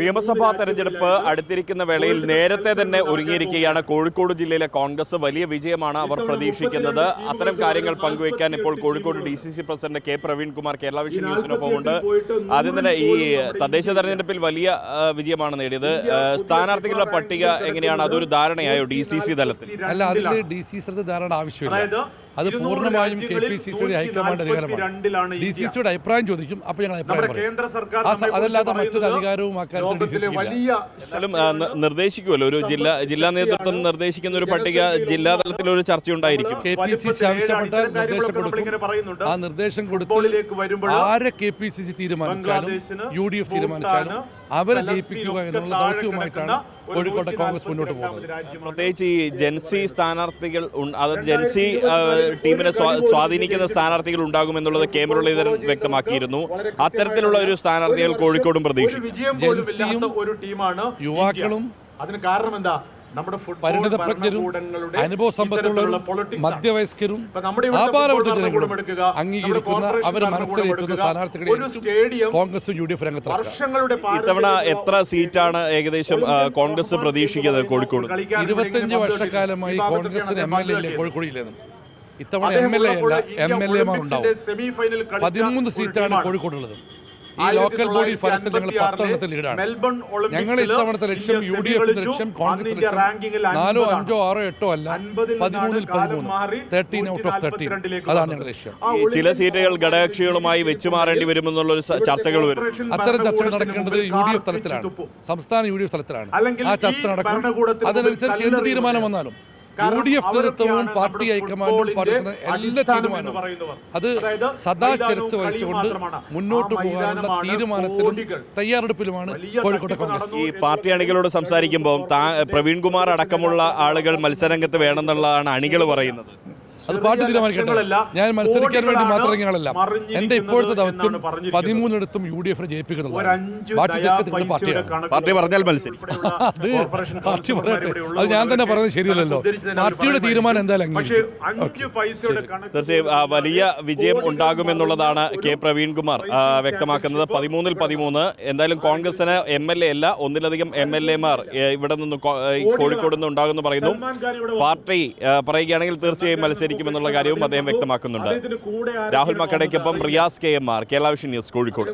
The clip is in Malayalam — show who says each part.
Speaker 1: നിയമസഭാ തെരഞ്ഞെടുപ്പ് അടുത്തിരിക്കുന്ന വേളയിൽ നേരത്തെ തന്നെ ഒരുങ്ങിയിരിക്കുകയാണ്. കോഴിക്കോട് ജില്ലയിലെ കോൺഗ്രസ് വലിയ വിജയമാണ് അവർ പ്രതീക്ഷിക്കുന്നത്. അത്തരം കാര്യങ്ങൾ പങ്കുവയ്ക്കാൻ ഇപ്പോൾ Kozhikode D C C president K Praveenkumar Kerala vision ന്യൂസിനൊപ്പമുണ്ട്. ആദ്യം തന്നെ ഈ തദ്ദേശ തെരഞ്ഞെടുപ്പിൽ വലിയ വിജയമാണ് നേടിയത്. സ്ഥാനാർത്ഥികളുടെ പട്ടിക എങ്ങനെയാണ്? അതൊരു ധാരണയായോ ഡി സി സി തലത്തിൽ?
Speaker 2: അല്ല അതിൽ ഡി സി സിയുടെ ധാരണ ആവശ്യമില്ല. അത് പൂർണമായും കെ പി സി സിയുടെ ഹൈക്കമാൻഡ് അധികാരമാണ്. ഡി സി സിയുടെ അഭിപ്രായം ചോദിക്കും. അപ്പോൾ ഞങ്ങൾ അഭിപ്രായം അതല്ലാതെ മറ്റൊരു അധികാരവും സി
Speaker 3: ലോകത്തിലെ വലിയ
Speaker 1: നിർദ്ദേശിക്കുമല്ലോ ഒരു ജില്ലാ ജില്ലാ നേതൃത്വം നിർദ്ദേശിക്കുന്ന ഒരു പട്ടിക ജില്ലാ തലത്തിൽ ഒരു ചർച്ച ഉണ്ടായിരിക്കും
Speaker 2: കെ പി സി സി ആവശ്യപ്പെട്ടാൽ നിർദ്ദേശം കൊടുക്കും. ആ നിർദ്ദേശം കൊടുത്ത് ആരെ കെ പി സി സി തീരുമാനിച്ചാലും യു ഡി എഫ് തീരുമാനിച്ചാലും അവരെ ജയിപ്പിക്കുക എന്നുള്ള ദൗത്യവുമായിട്ടാണ് കോഴിക്കോട്ടെ കോൺഗ്രസ് മുന്നോട്ട് പോകുന്നത്.
Speaker 1: പ്രത്യേകിച്ച് ഈ ജൻസി സ്ഥാനാർത്ഥികൾ അത് ജൻസി ടീമിനെ സ്വാധീനിക്കുന്ന സ്ഥാനാർത്ഥികൾ ഉണ്ടാകുമെന്നുള്ളത് കെ മുരളീധരൻ വ്യക്തമാക്കിയിരുന്നു. അത്തരത്തിലുള്ള ഒരു സ്ഥാനാർത്ഥികൾ കോഴിക്കോടും പ്രതീക്ഷിക്കും
Speaker 2: ജൻസിയും
Speaker 3: ഒരു ടീമാണ്
Speaker 2: യുവാക്കളും.
Speaker 3: അതിന് കാരണം എന്താ?
Speaker 2: പരിണിതപ്രജ്ഞരും അനുഭവ സമ്പത്തുള്ളവരും മധ്യവയസ്കരും അംഗീകരിക്കുന്ന അവർ മനസ്സിലേറ്റുന്ന സ്ഥാനാർത്ഥികളെ കോൺഗ്രസും യു ഡി എഫ്
Speaker 1: ഇത്തവണ എത്ര സീറ്റാണ് ഏകദേശം കോൺഗ്രസ് പ്രതീക്ഷിക്കുന്നത് കോഴിക്കോട്?
Speaker 2: ഇരുപത്തഞ്ച്
Speaker 3: ഇങ്ങനെ
Speaker 2: വർഷക്കാലമായി കോൺഗ്രസിന് എം എൽ എ ഇല്ലേ
Speaker 3: കോഴിക്കോട്
Speaker 2: കോഴിക്കോടില്ലെന്നും. ഇത്തവണ എം എൽ എ അല്ല എം എൽ എമാർ ഉണ്ടാവും. പതിമൂന്ന് സീറ്റാണ്
Speaker 3: കോഴിക്കോട്
Speaker 2: കോഴിക്കോടുള്ളത്. ഈ ലോക്കൽ ബോഡി ഫലത്തിൽ ഞങ്ങൾ പത്തെണ്ണത്തിൽ ലീഡാണ്
Speaker 3: മെൽബൺ
Speaker 2: ഞങ്ങൾ ഇത്തവണത്തെ ലക്ഷ്യം യു ഡി എഫിന്റെ ലക്ഷ്യം കോൺഗ്രസ് ലക്ഷ്യം നാലോ. അഞ്ചോ ആറോ എട്ടോ അല്ല പതിമൂന്നിൽ പതിമൂന്ന്. തേർട്ടീൻ ഔട്ട് ഓഫ് തേർട്ടീൻ അതാണ് ഞങ്ങളുടെ ലക്ഷ്യം.
Speaker 1: ചില സീറ്റുകൾ ഘടകകക്ഷികളുമായി വെച്ചു മാറേണ്ടി വരുമെന്നുള്ള ഒരു ചർച്ചകൾ വരും.
Speaker 2: അത്തരം ചർച്ചകൾ നടക്കേണ്ടത് യു ഡി എഫ് തലത്തിലാണ്. സംസ്ഥാന യു ഡി എഫ് തലത്തിലാണ്. ആ ചർച്ച നടക്കും. അതിനനുസരിച്ച് എന്ത് തീരുമാനം വന്നാലും. യു ഡി എഫ് നേതൃത്വവും പാർട്ടി ഹൈക്കമാൻഡും
Speaker 3: ഫുട്ബോളിന്റെ
Speaker 2: എല്ലാ തീരുമാനവും
Speaker 3: പറയുന്നവർ.
Speaker 2: അത് സദാ ശിരസ് വഹിച്ചുകൊണ്ട് മുന്നോട്ട് പോകാനുള്ള തീരുമാനത്തിലും. തയ്യാറെടുപ്പിലുമാണ് കോഴിക്കോട്ടെ കോൺഗ്രസ്
Speaker 1: ഈ പാർട്ടി അണികളോട് സംസാരിക്കുമ്പോൾ പ്രവീൺകുമാർ അടക്കമുള്ള ആളുകൾ മത്സരരംഗത്ത് വേണമെന്നുള്ളതാണ് അണികൾ പറയുന്നത്
Speaker 2: അത് പാർട്ടി തീരുമാനിക്കട്ടെ. ഞാൻ മത്സരിക്കാൻ വേണ്ടി മാത്രം ഇറങ്ങിയ എന്റെ ഇപ്പോഴത്തെ ദൗത്യം. പതിമൂന്നിടത്തും യു ഡി എഫിനെ പാർട്ടിയാണ്.
Speaker 1: പാർട്ടി പറഞ്ഞാൽ മത്സരിക്കും.
Speaker 2: അത് പാർട്ടി പറയട്ടെ അത് ഞാൻ തന്നെ
Speaker 3: പറഞ്ഞത്
Speaker 2: പറയുന്നത് ശരിയല്ലല്ലോ. പാർട്ടിയുടെ തീരുമാനം എന്തായാലും
Speaker 3: പക്ഷേ അഞ്ച് പൈസയുടെ കണക്ക്
Speaker 1: തീർച്ചയായും വലിയ വിജയം ഉണ്ടാകുമെന്നുള്ളതാണ് കെ പ്രവീൺകുമാർ വ്യക്തമാക്കുന്നത്. പതിമൂന്നിൽ പതിമൂന്ന്. എന്തായാലും കോൺഗ്രസിന് എം എൽ എ അല്ല ഒന്നിലധികം എം എൽ എമാർ ഇവിടെ നിന്ന് കോഴിക്കോട് നിന്ന് ഉണ്ടാകുമെന്ന് പറയുന്നു. പാർട്ടി പറയുകയാണെങ്കിൽ തീർച്ചയായും മത്സരിക്കുമെന്നുള്ള കാര്യവും അദ്ദേഹം വ്യക്തമാക്കുന്നുണ്ട്. Rahul മക്കടയ്ക്കൊപ്പം Riyas K M R Kerala Vision news Kozhikode.